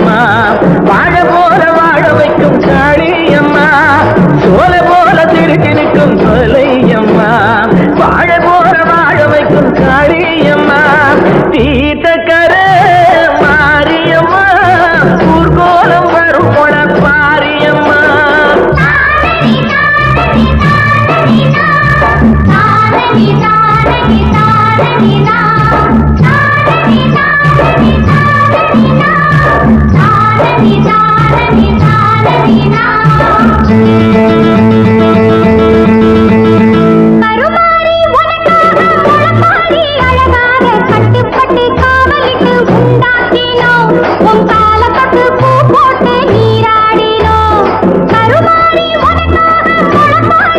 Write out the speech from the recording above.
அம்மா. வாழ போல வாழ வைக்கும் காளி அம்மா. சோல போல திருட்டி நிற்கும் சோலை அம்மா. வாழ போல வாழ வைக்கும் காளி அம்மா. தீத்த கர மாரியம்மா ஊர்கோலம் You.